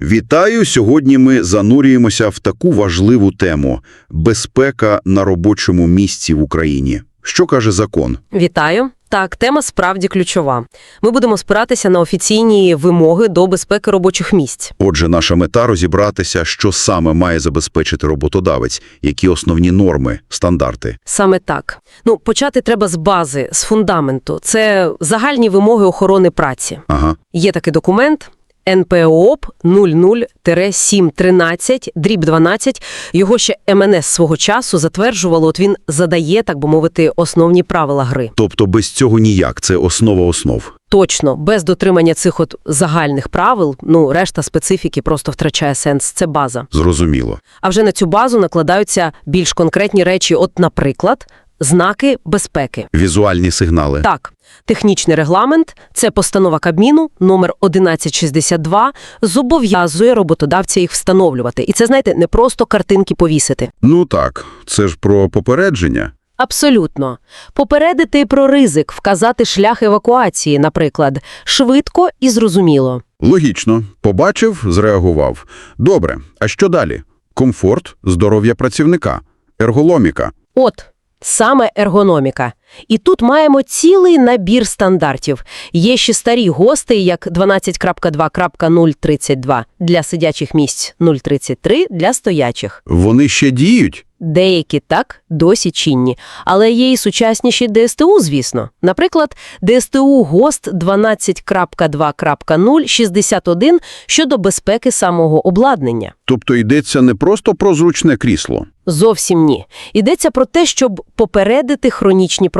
Вітаю! Сьогодні ми занурюємося в таку важливу тему – безпека на робочому місці в Україні. Що каже закон? Вітаю. Так, тема справді ключова. Ми будемо спиратися на офіційні вимоги до безпеки робочих місць. Отже, наша мета – розібратися, що саме має забезпечити роботодавець, які основні норми, стандарти. Саме так. Ну, почати треба з бази, з фундаменту. Це загальні вимоги охорони праці. Ага. Є такий документ НПОП 00-713, дріб 12. Його ще МНС свого часу затверджувало, от він задає, так би мовити, основні правила гри. Тобто без цього ніяк, це основа основ. Точно, без дотримання цих от загальних правил, ну, решта специфіки просто втрачає сенс. Це база. Зрозуміло. А вже на цю базу накладаються більш конкретні речі, от, наприклад, знаки безпеки. Візуальні сигнали. Так, технічний регламент – це постанова Кабміну номер 1162, зобов'язує роботодавця їх встановлювати. І це, знаєте, не просто картинки повісити. Ну так, це ж про попередження. Абсолютно. Попередити про ризик, вказати шлях евакуації, наприклад, швидко і зрозуміло. Логічно. Побачив, зреагував. Добре, а що далі? Комфорт, здоров'я працівника, ергономіка. От, саме ергономіка. І тут маємо цілий набір стандартів. Є ще старі гости, як 12.2.032 для сидячих місць, 033 для стоячих. Вони ще діють? Деякі так, досі чинні. Але є і сучасніші ДСТУ, звісно. Наприклад, ДСТУ ГОСТ 12.2.061 щодо безпеки самого обладнання. Тобто йдеться не просто про зручне крісло. Зовсім ні. Йдеться про те, щоб попередити хронічні проблеми.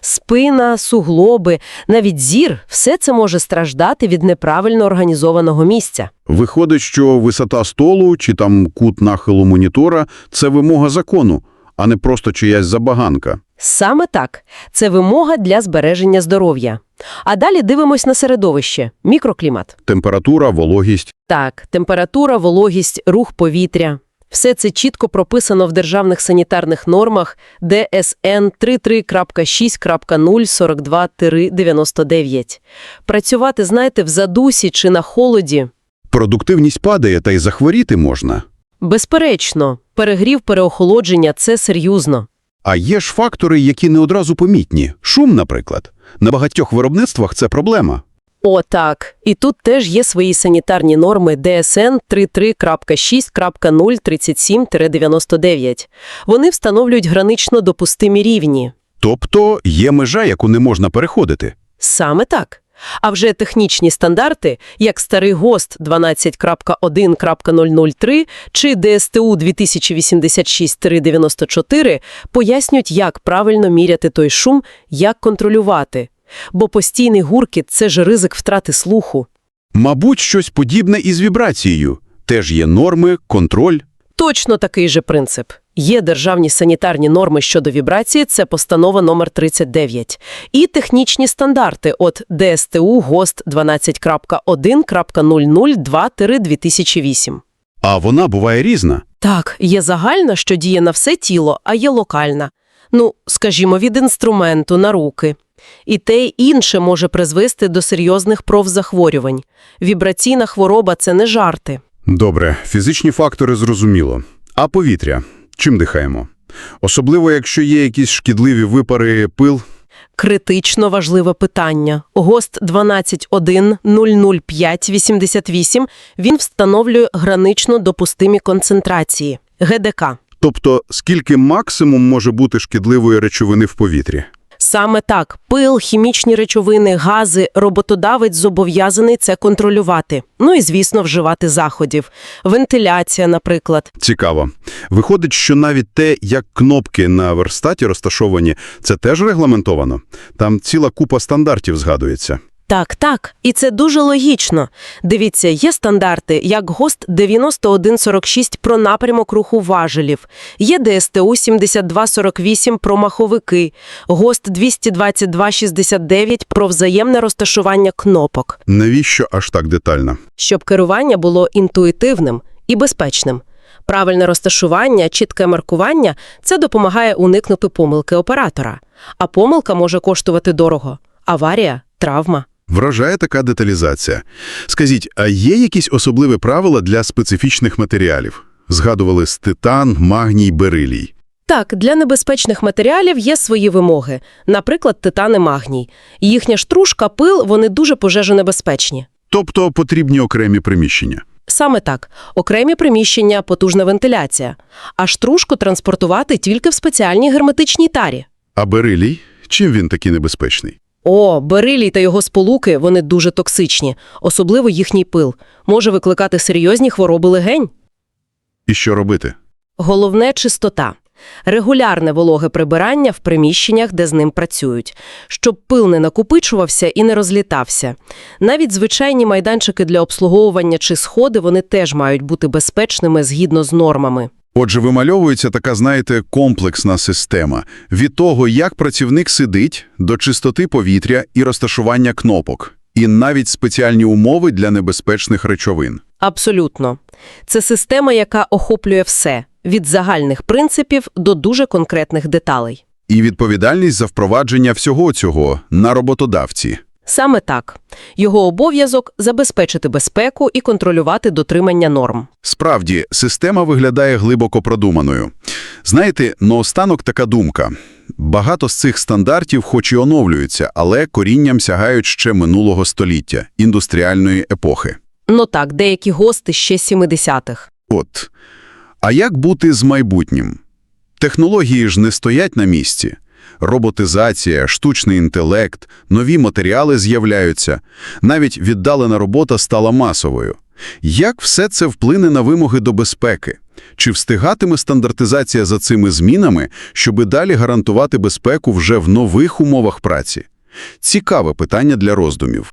Спина, суглоби, навіть зір – все це може страждати від неправильно організованого місця. Виходить, що висота столу чи там кут нахилу монітора – це вимога закону, а не просто чиясь забаганка. Саме так. Це вимога для збереження здоров'я. А далі дивимось на середовище – мікроклімат. Температура, вологість. Так, температура, вологість, рух повітря. Все це чітко прописано в державних санітарних нормах ДСН 33.6.042-99. Працювати, знаєте, в задусі чи на холоді – Продуктивність падає, та й захворіти можна. безперечно. Перегрів, переохолодження – це серйозно. А є ж фактори, які не одразу помітні. Шум, наприклад. На багатьох виробництвах це проблема. О, так. І тут теж є свої санітарні норми ДСН 33.6.037-99. Вони встановлюють гранично допустимі рівні. Тобто є межа, яку не можна переходити. Саме так. А вже технічні стандарти, як старий ГОСТ 12.1.003 чи ДСТУ 2086-94, пояснюють, як правильно міряти той шум, як контролювати. Бо постійний гуркіт – це ж ризик втрати слуху. Мабуть, щось подібне із вібрацією. Теж є норми, контроль. Точно такий же принцип. Є державні санітарні норми щодо вібрації, це постанова номер 39. І технічні стандарти от ДСТУ ГОСТ 12.1.002-2008. А вона буває різна. Так, є загальна, що діє на все тіло, а є локальна. Ну, скажімо, від інструменту на руки. І те й інше може призвести до серйозних профзахворювань. Вібраційна хвороба – це не жарти. Добре, фізичні фактори зрозуміло. А повітря? Чим дихаємо? Особливо, якщо є якісь шкідливі випари, пил. Критично важливе питання. ГОСТ 12.1.00588 він встановлює гранично допустимі концентрації – ГДК. Тобто, скільки максимум може бути шкідливої речовини в повітрі? Саме так, пил, хімічні речовини, гази, роботодавець зобов'язаний це контролювати. Ну і, звісно, вживати заходів. Вентиляція, наприклад. Цікаво. Виходить, що навіть те, як кнопки на верстаті розташовані, це теж регламентовано. Там ціла купа стандартів згадується. Так, так. І це дуже логічно. Дивіться, є стандарти, як ГОСТ 9146 про напрямок руху важелів, є ДСТУ 7248 про маховики, ГОСТ 22269 про взаємне розташування кнопок, Навіщо аж так детально? щоб керування було інтуїтивним і безпечним. Правильне розташування, чітке маркування – це допомагає уникнути помилки оператора. А помилка може коштувати дорого. Аварія – травма. Вражає така деталізація. Скажіть, а є якісь особливі правила для специфічних матеріалів? Згадували титан, магній, берилій. Так, для небезпечних матеріалів є свої вимоги, наприклад, титан і магній. Їхня штрушка, пил, вони дуже пожежонебезпечні. Тобто потрібні окремі приміщення. Саме так. Окремі приміщення, потужна вентиляція. А штрушку транспортувати тільки в спеціальній герметичній тарі. А берилій? Чим він такий небезпечний? О, берилій та його сполуки, вони дуже токсичні, особливо їхній пил. Може викликати серйозні хвороби легень. І що робити? Головне – чистота. Регулярне вологе прибирання в приміщеннях, де з ним працюють, щоб пил не накопичувався і не розлітався. Навіть звичайні майданчики для обслуговування чи сходи вони теж мають бути безпечними згідно з нормами. Отже, вимальовується така, знаєте, комплексна система. Від того, як працівник сидить, до чистоти повітря і розташування кнопок. І навіть спеціальні умови для небезпечних речовин. Абсолютно. Це система, яка охоплює все – від загальних принципів до дуже конкретних деталей. І відповідальність за впровадження всього цього на роботодавці. Саме так. Його обов'язок – забезпечити безпеку і контролювати дотримання норм. Справді, система виглядає глибоко продуманою. Знаєте, наостанок така думка. Багато з цих стандартів хоч і оновлюються, але корінням сягають ще минулого століття, індустріальної епохи. Ну так, деякі гости ще 70-х. От. А як бути з майбутнім? Технології ж не стоять на місці. Роботизація, штучний інтелект, нові матеріали з'являються. Навіть віддалена робота стала масовою. Як все це вплине на вимоги до безпеки? Чи встигатиме стандартизація за цими змінами, щоби далі гарантувати безпеку вже в нових умовах праці? Цікаве питання для роздумів.